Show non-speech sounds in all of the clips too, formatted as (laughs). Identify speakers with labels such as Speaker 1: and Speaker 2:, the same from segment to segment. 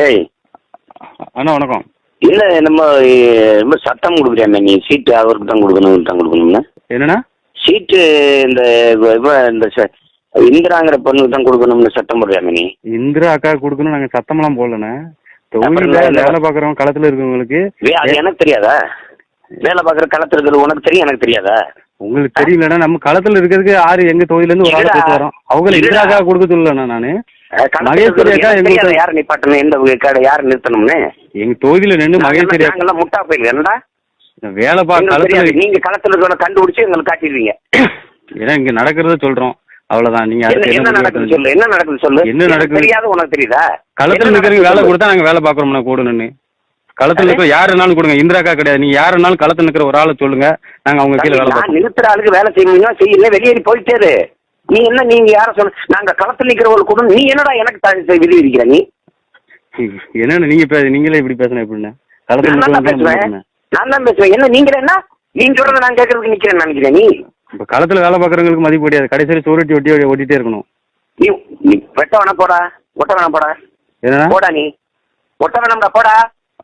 Speaker 1: ஏய்
Speaker 2: அண்ணா வணக்கம்.
Speaker 1: இல்லை நம்ம ரொம்ப சட்டம் கொடுக்குறியாமே நீ சீட்டு அவருக்கு தான் கொடுக்கணும் தான் கொடுக்கணும்னா
Speaker 2: என்னண்ணா?
Speaker 1: சீட்டு இந்த இந்த ச- இந்திராங்கிற பொண்ணுக்கு தான் கொடுக்கணும்னு சட்டம் போடுறியாமே நீ?
Speaker 2: இந்திரா அக்கா கொடுக்கணும் நாங்கள் சத்தமெல்லாம் போடலண்ணே.
Speaker 1: அப்புறம் என்ன?
Speaker 2: வேலை பார்க்குறவங்க களத்தில் இருக்கவங்களுக்கு
Speaker 1: வே- அது எனக்கு தெரியாதா? வேலை பார்க்குற களத்தில் இருக்கிறது உனக்கு தெரியும் எனக்கு தெரியாதா?
Speaker 2: உங்களுக்கு தெரியலண்ணா நம்ம களத்தில் இருக்கிறதுக்கு ஆறு எங்க தொகுதியிலேருந்து ஒரு ஆள்
Speaker 1: இருடா.
Speaker 2: வரோம். அவங்கள
Speaker 1: இருடா.
Speaker 2: இந்திரா அக்கா கொடுக்க சொல்லலண்ணா நான்.
Speaker 1: யார் நிப்பாட்டணும்? எந்த கடை யார் நிறுத்தணும்னு?
Speaker 2: எங்க தொகுதியில் நின்று மகேஸ்வரி
Speaker 1: நாங்கெல்லாம் முட்டா போயிருக்கு என்னடா?
Speaker 2: வேலை பா
Speaker 1: எங்களுக்கு தெரியாது.
Speaker 2: களத்தில்
Speaker 1: நீங்க களத்துல இருக்கிற கண்டுபிடிச்சு எங்களுக்கு காட்டிடுவீங்க.
Speaker 2: ஏன்னா இங்க நடக்கிறத சொல்றோம். அவ்வளவுதான். நீங்க
Speaker 1: என்ன நடக்குது சொல்லு. என்ன நடக்குது சொல்லு?
Speaker 2: என்ன நடக்குது?
Speaker 1: தெரியாத உனக்கு தெரியுதா?
Speaker 2: களத்துல இருக்கிறவங்க வேலை கொடுத்தா நாங்க வேலை பாக்குறோம்னா கூட நின்று களத்துல இருக்கிற யார் வேணாலும் கொடுங்க. இந்திராக்கா கிடையாது. நீங்க யார் வேணாலும் களத்துல இருக்கிற ஒரு ஆளை சொல்லுங்க. நாங்க அவங்க கீழே வேலை
Speaker 1: நிறுத்துற ஆளுக்கு வேலை செய்யணும் செய்யல வெளியேறி போயிட்டே. நீ என்ன நீங்க யார சொல்ல நாங்க களத்தில் நிக்கிறவங்களுக்கு கூட நீ என்னடா எனக்கு விதி விதிக்கிற நீ?
Speaker 2: என்னன்னு நீங்க நீங்களே இப்படி பேசணும் எப்படின்னா களத்துல
Speaker 1: நான் பேசுவேன்.
Speaker 2: என்ன?
Speaker 1: நான் தான் பேசுவேன். என்ன நீங்க என்ன? நீங்க சொல்றத நான் கேட்கறதுக்கு நிக்கிறேன் நினைக்கிறேன். நீ?
Speaker 2: இப்ப களத்துல வேலை பாக்குறவங்களுக்கு மதிப்பு கிடையாது. கடைசியில் சோறுட்டி ஒட்டி ஒட்டிட்டே இருக்கணும்.
Speaker 1: நீ நீ வெட்ட வேணா போடா. ஒட்ட வேணா போடா. போடா நீ. ஒட்ட வேணாம்டா போடா.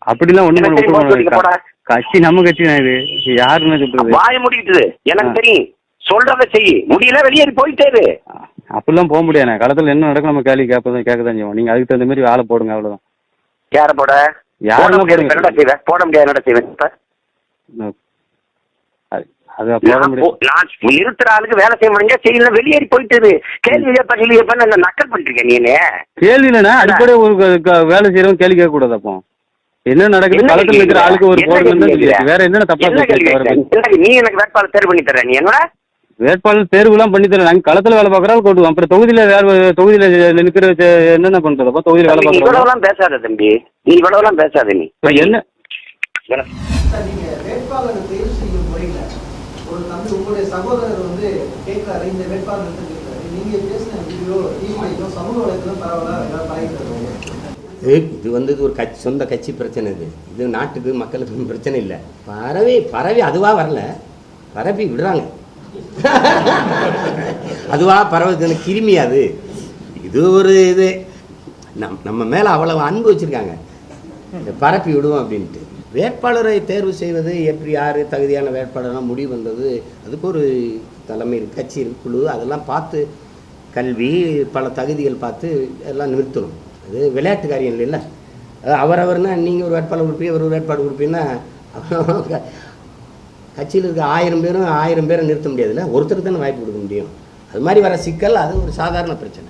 Speaker 2: அப்படிலாம் ஒண்ணு
Speaker 1: போடா.
Speaker 2: கட்சி நம்ம கட்சி தான் இது யாருன்னு சொல்றது?
Speaker 1: வாய முடிக்கிட்டு எனக்கு. தெரியும். சொல்றத செய் முடியல வெளியேறி போயிட்டே இரு.
Speaker 2: அப்படிலாம் போக முடியாது. களத்துல என்ன நடக்கும் நம்ம கேள்வி கேட்பதான் கேட்க தான் செய்வோம். நீங்க அதுக்கு தகுந்த மாதிரி வேலை போடுங்க அவ்வளவுதான்.
Speaker 1: யார போட?
Speaker 2: யாரை
Speaker 1: போட முடியாது.
Speaker 2: போடுங்க.
Speaker 1: என்னடா செய்வேன் போட முடியாது. என்னடா செய்வேன் நான் நான் நிறுத்துற ஆளுக்கு வேலை செய்ய முடிஞ்சா செய்யல வெளியேறி போயிட்டு. கேள்வி கேட்ப கேள்வி கேட்ப என்ன நக்கல் பண்ணிருக்க நீ என்னைய?
Speaker 2: கேள்வி இல்லைன்னா ஒரு க- வேலை செய்யறவங்க கேள்வி கேட்க கூடாது அப்போ. என்ன நடக்குது? களத்துல இருக்கிற? ஆளுக்கு ஒரு
Speaker 1: கேட்கிற?
Speaker 2: வேற என்னென்ன தப்பா
Speaker 1: நீ எனக்கு வேட்பாளர் தேர்வு பண்ணி தர நீ என்னடா?
Speaker 2: வேட்பாளர் தேர்வுலாம் பண்ணி தரேன். நாங்க களத்துல வேலை பார்க்கறோம் கொண்டுவோம் அப்புறம் தொகுதியில வேற தொகுதியில நிற்கிற என்னென்ன பண்றது? அப்போ தொகுதியில வேலை பார்க்கறோம்
Speaker 1: இவ்வளவுலாம் பேசாத தம்பி. நீ இவ்வளவுலாம் பேசாத நீ.
Speaker 2: என்ன?
Speaker 1: வேணாம்.
Speaker 3: சார், நீங்க வேட்பாளரை தேர்வு செய்யும் முறையில ஒரு தம்பி உங்களுடைய சகோதரர் வந்து கேட்கிறாரு இந்த வேட்பாளர் வந்து கேட்கிறாரு. நீங்க பேசின வீடியோ டிவிலையும் சமூக வலைத்தளம் பரவலா எல்லாரும் பரவிட்டு
Speaker 4: இது இது வந்து இது ஒரு கட்சி சொந்த கட்சி பிரச்சனை இது. இது நாட்டுக்கு மக்களுக்கு பிரச்சனை இல்லை. பரவி பரவி அதுவாக வரல. பரப்பி விடுறாங்க. (laughs) அதுவா பரவுது கிருமி அது. இது ஒரு இது. நம் நம்ம மேலே அவ்வளவு அன்பு வச்சுருக்காங்க. பரப்பி விடுவோம் அப்படின்ட்டு. வேட்பாளரை தேர்வு செய்வது எப்படி யார் தகுதியான வேட்பாளர்லாம் முடிவு வந்தது அதுக்கு ஒரு தலைமை கட்சி குழு அதெல்லாம் பார்த்து கல்வி பல தகுதிகள் பார்த்து எல்லாம் நிறுத்தணும். அது விளையாட்டு காரியம் இல்லை. அது அவரவர்னா நீங்கள் ஒரு வேட்பாளர் கொடுப்பீங்க ஒரு வேட்பாளர் கொடுப்பீங்கன்னா கட்சியில் இருக்க ஆயிரம் பேரும் ஆயிரம் பேரை நிறுத்த முடியாதுல்ல? ஒருத்தருக்கு தானே வாய்ப்பு கொடுக்க முடியும். அது மாதிரி வர சிக்கல் அது ஒரு சாதாரண பிரச்சனை.